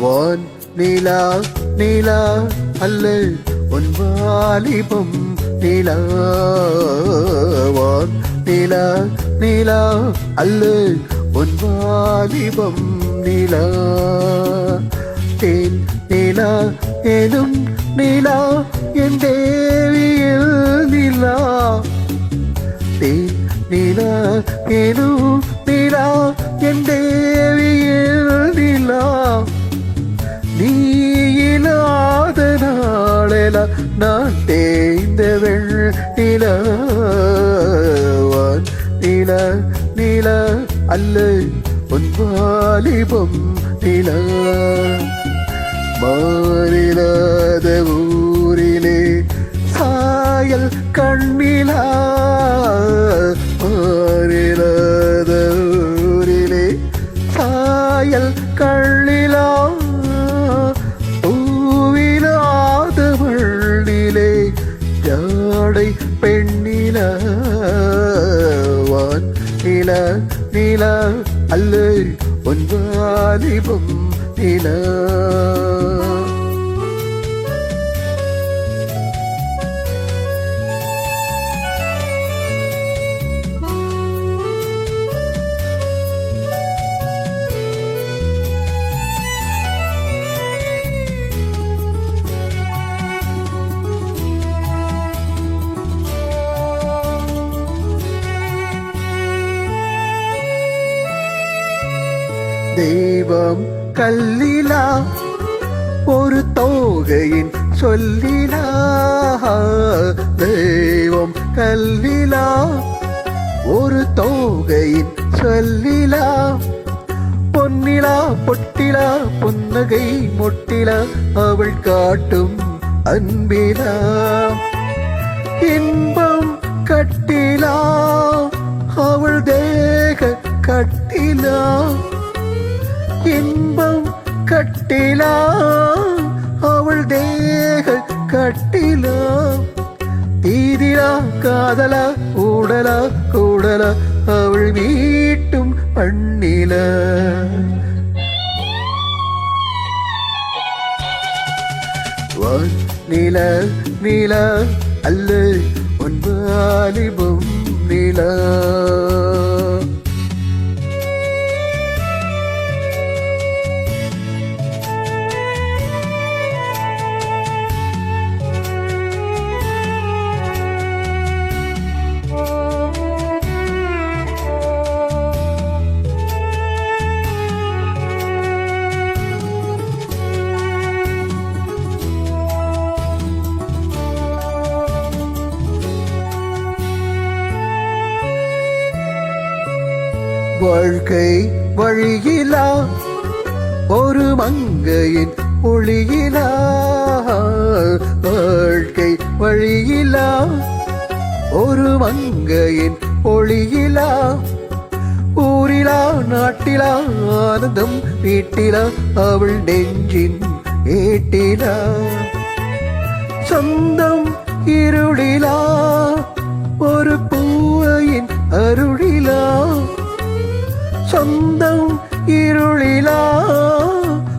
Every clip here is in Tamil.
வான் நீலா நீலா அல்ல உன் வாலிபம் நீலா. வான் நீலா நீலா அல்ல உன் வாலிபம் நீலா. தேன் நீலா ஏனும் நீலா என் தேவியில் நீலா. தேன் நீலா ஏனும் நீலா என் தேவி நாளெல நான் தேய்ந்த வெள்ளிலவான் நில நில அல்ல உன் வாலிபம் நில. மாறிலாத ஊரிலே சாயல் கண்ணிலா. மாறிலாத ஊரிலே சாயல் கண்ணிலா. பெண்ணில வான் நில நில அல்லு ஒன்வாலிபம் நில. தெய்வம் கல்லிலா ஒரு தோகையின் சொல்லிலா. தெய்வம் கல்லிலா ஒரு தோகையின் சொல்லிலா. பொன்னிலா பொட்டிலா புன்னகை மொட்டிலா அவள் காட்டும் அன்பிலா. இன்பம் கட்டிலா அவள் தேக கட்டில. இன்பம் கட்டிலா அவள் தேக கட்டிலா. தீதிலா காதலா ஊடலா கூடலா அவள் வீட்டும் பண்ணில. நில நில அல்ல உன் வாலிபம் நிலா. வாழ்க்கை வழியிலா? ஒரு மங்கையின் ஒளியிலா? வாழ்க்கை வழியிலா? ஒரு மங்கையின் ஒளியிலா? ஊரிலா நாட்டிலா ஆனந்தம் வீட்டிலா அவள் நெஞ்சின் ஏட்டிலா? சொந்தம் இருளிலா? ஒரு பூவையின் அருள் சொந்தம் இருளிலா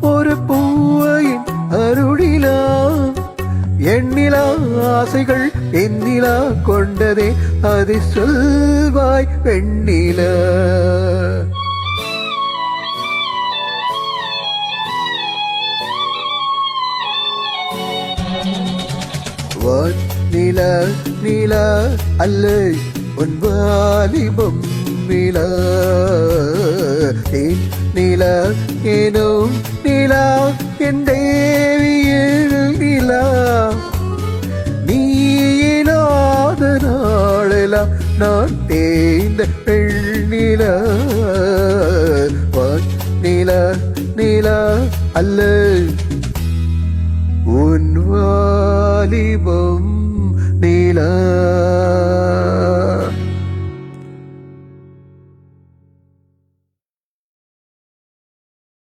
ஒரு பூவையின் அருளிலா. எண்ணிலா ஆசைகள் எண்ணிலா கொண்டதே அதை சொல்வாய் பெண்ணிலா நில நில அல்ல உன் வாலிபம் நில தேன் நில ஏனும் நிலா என் தேவியில் நிலா. நீ நாளெல்லாம் நான் தேய்ந்த பெண்ணில நில நில அல்ல. உன் வாலிபம் நிலா.